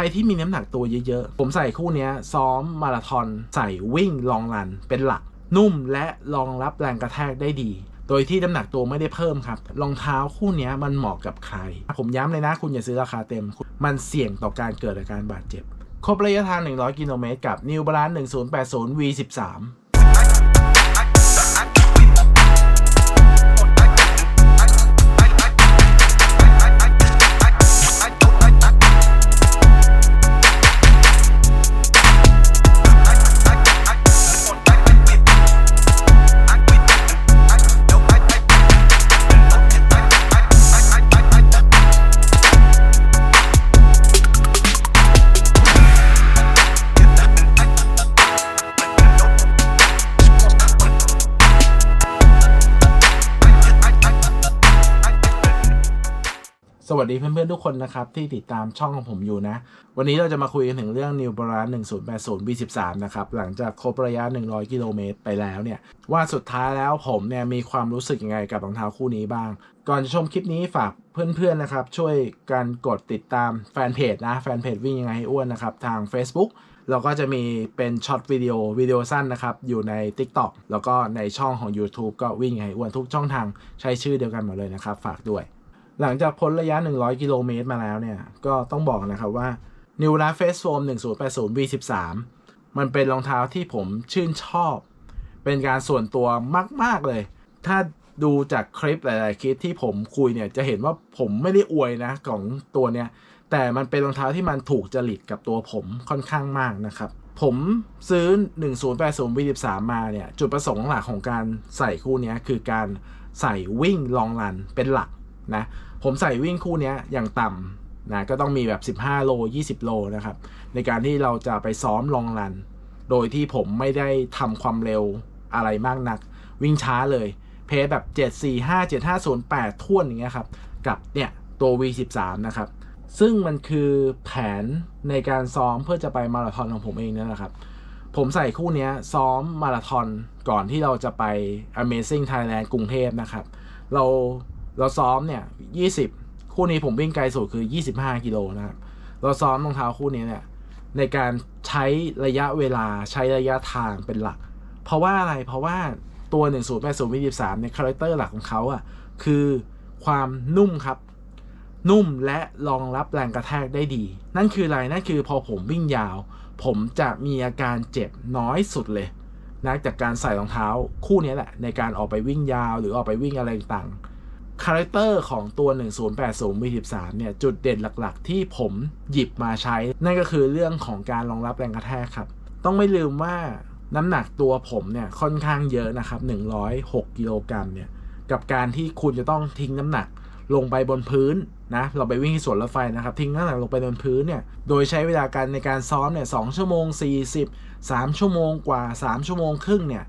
รที่มีน้ำหนักตัวเยอะๆ ผมใส่คู่นี้ซ้อมมาราธอนใส่วิ่งลองรันเป็นหลัก นุ่มและรองรับแรงกระแทกได้ดี โดยที่น้ำหนักตัวไม่ได้เพิ่มครับ รองเท้าคู่นี้มันเหมาะกับใคร ผมย้ำเลยนะคุณอย่าซื้อราคาเต็ม มันเสี่ยงต่อการเกิดอาการบาดเจ็บ ครบระยะทาง 100 กิโลเมตรกับ New Balance 1080 V13 วัสดีเพื่อนๆทุกคนนะครับ ที่ติดตามช่องของผมอยู่นะ วันนี้เราจะมาคุยกันถึงเรื่อง New Balance 1080 V13 นะครับ หลังจากครบระยะ 100 กิโลเมตรไปแล้วเนี่ย ว่าสุดท้ายแล้วผมเนี่ย มีความรู้สึกยังไงกับรองเท้าคู่นี้บ้าง ก่อนจะชมคลิปนี้ฝากเพื่อนๆนะครับ ช่วยกันกดติดตามแฟนเพจนะ แฟนเพจวิ่งยังไงให้อ้วนนะครับ ทาง Facebook เราก็จะมีเป็นช็อตวิดีโอวิดีโอสั้นนะครับ อยู่ใน TikTok แล้วก็ในช่องของ YouTube ก็วิ่งยังไงอ้วนทุกช่องทางใช้ชื่อเดียวกันหมดเลยนะครับฝากด้วย หลังจากพ้นระยะ 100 กิโลเมตรมาแล้วเนี่ย ก็ต้องบอกนะครับว่า New Balance Face Foam 1080 V13 มันเป็นรองเท้าที่ผมชื่นชอบ เป็นการส่วนตัวมาก ๆ เลย ถ้าดูจากคลิปหลาย ๆ คลิปที่ผมคุยเนี่ย จะเห็นว่าผมไม่ได้อวยนะของตัวเนี้ย แต่มันเป็นรองเท้าที่มันถูกจริตกับตัวผมค่อนข้างมากนะครับ ผมซื้อ 1080 V13 มาเนี่ย จุดประสงค์หลักของการใส่คู่เนี้ยคือการใส่วิ่งลองรันเป็นหลัก นะผมใส่วิ่งคู่นี้อย่างต่ำนะก็ต้องมีแบบ 15 โล 20 โลนะครับ ในการที่เราจะไปซ้อมลองรัน โดยที่ผมไม่ได้ทำความเร็วอะไรมากนัก วิ่งช้าเลย เพจแบบ 7 4 5 7 5 0 8ท่วนอย่างเงี้ยครับ กับเนี่ยตัว V13 นะครับ ซึ่งมันคือแผนในการซ้อมเพื่อจะไปมาราธอนของผมเองนั่นแหละครับผมใส่คู่นี้ซ้อมมาราธอนก่อนที่เราจะไป Amazing Thailand กรุงเทพนะครับ เรา เราซ้อมเนี่ย20คู่นี้ผมวิ่งไกลสุดคือ 25 กิโลนะครับ เราซ้อมรองเท้าคู่นี้เนี่ยในการใช้ระยะเวลาใช้ระยะทางเป็นหลัก เพราะว่าอะไรเพราะว่าตัว 1080 V13 เนี่ยคาแรคเตอร์หลักของเขาอะ่ะคือความนุ่มครับ นุ่มและรองรับแรงกระแทกได้ดี นั่นคืออะไร นั่นคือพอผมวิ่งยาว ผมจะมีอาการเจ็บน้อยสุดเลยนะจากการใส่รองเท้าคู่นี้แหละ ในการออกไปวิ่งยาวหรือออกไปวิ่งอะไรต่างๆ คาแรคเตอร์ของตัว 1080 V13 เนี่ยจุดเด่นหลักๆ ที่ผมหยิบมาใช้ นั่นก็คือเรื่องของการรองรับแรงกระแทกครับ ต้องไม่ลืมว่าน้ำหนักตัวผมเนี่ยค่อนข้างเยอะนะครับ 106 กิโลกรัมเนี่ยกับการที่คุณจะต้องทิ้งน้ำหนักลงไปบนพื้นนะเราไปวิ่งที่สวนรถไฟนะครับ ทิ้งน้ำหนักลงไปบนพื้นเนี่ยโดยใช้เวลาการในการซ้อมเนี่ย2ชั่วโมง 40 3 ชั่วโมงกว่า 3 ชั่วโมงครึ่งเนี่ย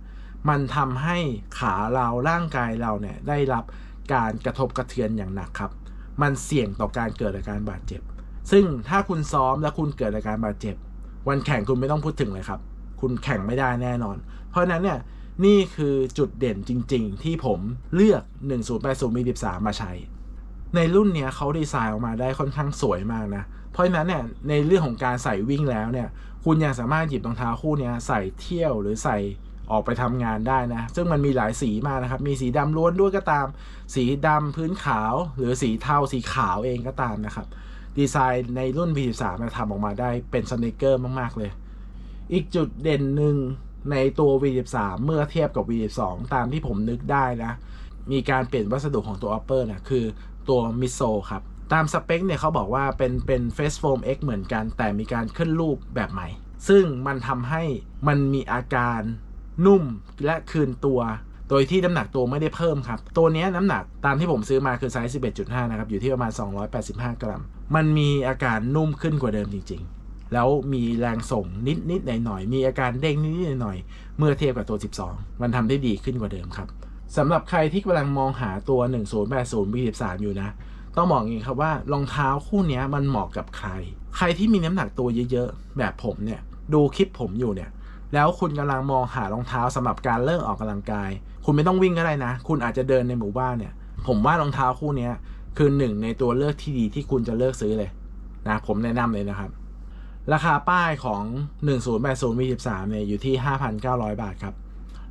มันทำให้ขาเราร่างกายเราเนี่ยได้รับ การกระทบกระเทือนอย่างหนักครับ มันเสี่ยงต่อการเกิดอาการบาดเจ็บ ซึ่งถ้าคุณซ้อมแล้วคุณเกิดอาการบาดเจ็บ วันแข่งคุณไม่ต้องพูดถึงเลยครับ คุณแข่งไม่ได้แน่นอน เพราะฉะนั้นเนี่ยนี่คือจุดเด่นจริง ๆ ที่ผมเลือก 1080 V13 มาใช้ ในรุ่นเนี้ยเขาดีไซน์ออกมาได้ค่อนข้างสวยมากนะ เพราะฉะนั้นเนี่ยในเรื่องของการใส่วิ่งแล้วเนี่ย คุณยังสามารถหยิบรองเท้าคู่นี้ใส่เที่ยวหรือใส่ ออกไปทำงานได้นะ ซึ่งมันมีหลายสีมากนะครับ มีสีดำล้วนด้วยก็ตาม สีดำพื้นขาว หรือสีเทาสีขาวเองก็ตามนะครับ ดีไซน์ในรุ่น V13 มาทำออกมาได้เป็นสเนคเกอร์มากๆเลย อีกจุดเด่นหนึ่งในตัว V13 เมื่อเทียบกับ V12 ตามที่ผมนึกได้นะ มีการเปลี่ยนวัสดุของตัว upper นะคือตัวมิโซครับ ตามสเปคเนี่ยเขาบอกว่าเป็นเป็น Face Foam X เหมือนกัน แต่มีการขึ้นรูปแบบใหม่ ซึ่งมันทำให้มันมีอาการ นุ่มและคืนตัว โดยที่น้ำหนักตัวไม่ได้เพิ่มครับ ตัวนี้น้ำหนักตามที่ผมซื้อมาคือไซส์ 11.5 นะครับ อยู่ที่ประมาณ 285 กรัม มันมีอาการนุ่มขึ้นกว่าเดิมจริง ๆ แล้วมีแรงส่งนิดนิดหน่อยหน่อยๆมีอาการเด้งนิดนิดหน่อยๆเมื่อเทียบกับตัว 12 มันทำได้ดีขึ้นกว่าเดิมครับสำหรับใครที่กำลังมองหาตัว 1080 V13 อยู่นะต้องบอกอย่างนี้ครับว่ารองเท้าคู่นี้มันเหมาะกับใคร ใครที่มีน้ำหนักตัวเยอะๆ แบบผมเนี่ย ดูคลิปผมอยู่เนี่ย แล้วคุณกำลังมองหารองเท้าสำหรับการเริ่มออกกำลังกาย คุณไม่ต้องวิ่งก็ได้นะ คุณอาจจะเดินในหมู่บ้านเนี่ย ผมว่ารองเท้าคู่นี้คือหนึ่งในตัวเลือกที่ดีที่คุณจะเลือกซื้อเลยนะผมแนะนำเลยนะครับ ราคาป้ายของ 1080 V13 เนี่ยอยู่ที่ 5,900 บาทครับ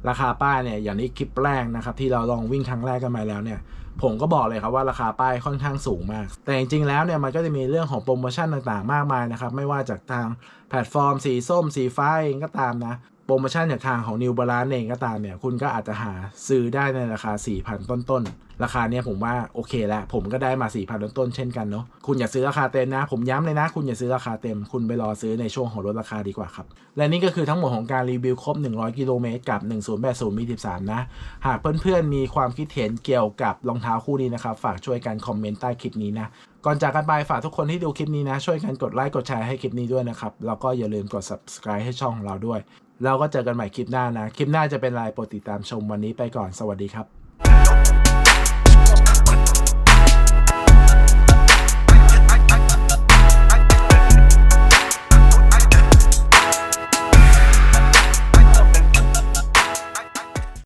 ราคาป้ายเนี่ยอย่างนี้คลิปแรกนะครับที่เราลองวิ่งครั้งแรกกันมาแล้วเนี่ยผมก็บอกเลยครับว่าราคาป้ายค่อนข้างสูงมาก แต่จริงๆแล้วเนี่ยมันก็จะมีเรื่องของโปรโมชั่นต่างๆ มากมายนะครับไม่ว่าจากทางแพลตฟอร์มสีส้มสีฟ้าเองก็ตามนะ รโมชั่นจากทางของ New Balance เองก็ตามเนี่ย คุณก็อาจจะหาซื้อได้ในราคา 4,000 ต้นๆ ราคาเนี่ยผมว่าโอเคแล้ว ผมก็ได้มา 4,000 ต้นๆ เช่นกันเนาะ คุณอย่าซื้อราคาเต็มนะ ผมย้ำเลยนะ คุณอย่าซื้อราคาเต็ม คุณไปรอซื้อในช่วงของลดราคาดีกว่าครับ และนี่ก็คือทั้งหมดของการรีวิวครบ 100 กิโลเมตรกับ 1080มี13 นะ หากเพื่อนๆ มีความคิดเห็นเกี่ยวกับรองเท้าคู่นี้นะครับ ฝากช่วยกันคอมเมนต์ใต้คลิปนี้นะก่อนจากกันไปฝากทุกคนที่ดูคลิปนี้นะ ช่วยกันกดไลค์กดแชร์ให้คลิปนี้ด้วยนะครับ แล้วก็อย่าลืมกด subscribe ให้ช่องของเราด้วย เราก็เจอกันใหม่คลิปหน้านะ คลิปหน้าจะเป็นลายโปรดติดตามชมวันนี้ไปก่อนสวัสดีครับ